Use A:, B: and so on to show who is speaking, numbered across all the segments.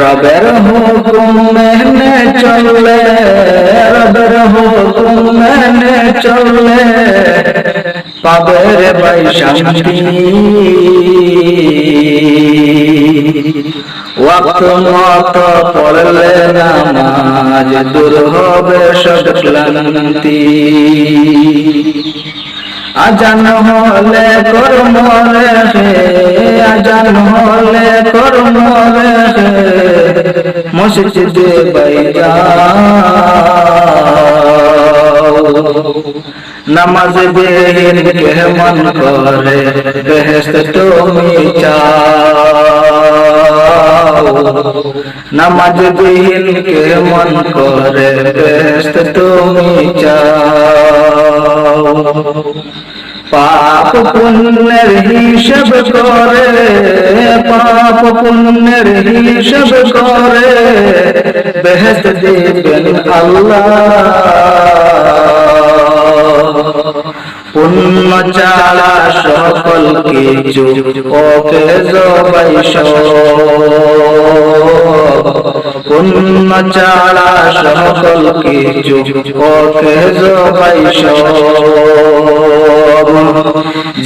A: রবের হুকুম মেনে চললে, রবের হুকুম মেনে চললে পাবে রে ওয়াক্ত মত পড়লে নামাজ দূর হবে সব ক্লান্তি। আজান হলে কর্ম রেখে, আজান হলে কর্ম মসজিদে নামাজ বেহিন কে মন করে বেহেস্ত তুমি চাও। নামাজ বিহীন কে মন করে বেহেস্ত তুমি চাও। পাপ পুণ্যের হিসেব করে পাপ পুণ্যের হিসেব করে। বেহেস্ত দেবেন আল্লাহ। পুণ্য চালা সকল কিছু ওকে জবাইশ পুণ্য চালা সকল কিছু ওকে জবাইশ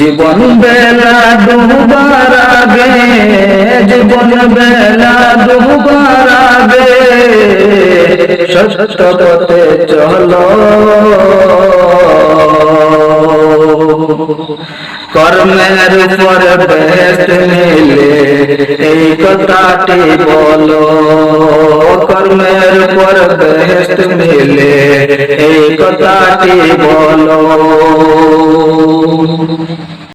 A: জীবন বেলা দুবার আগে, জীবন বেলা দুবার আগে। সত্য পথে চলো। কর্মের উপর বেহেস্ত মিলে এই কথাটি বলো। কর্মের উপর বেহেস্ত মিলে এই কথাটি বলো।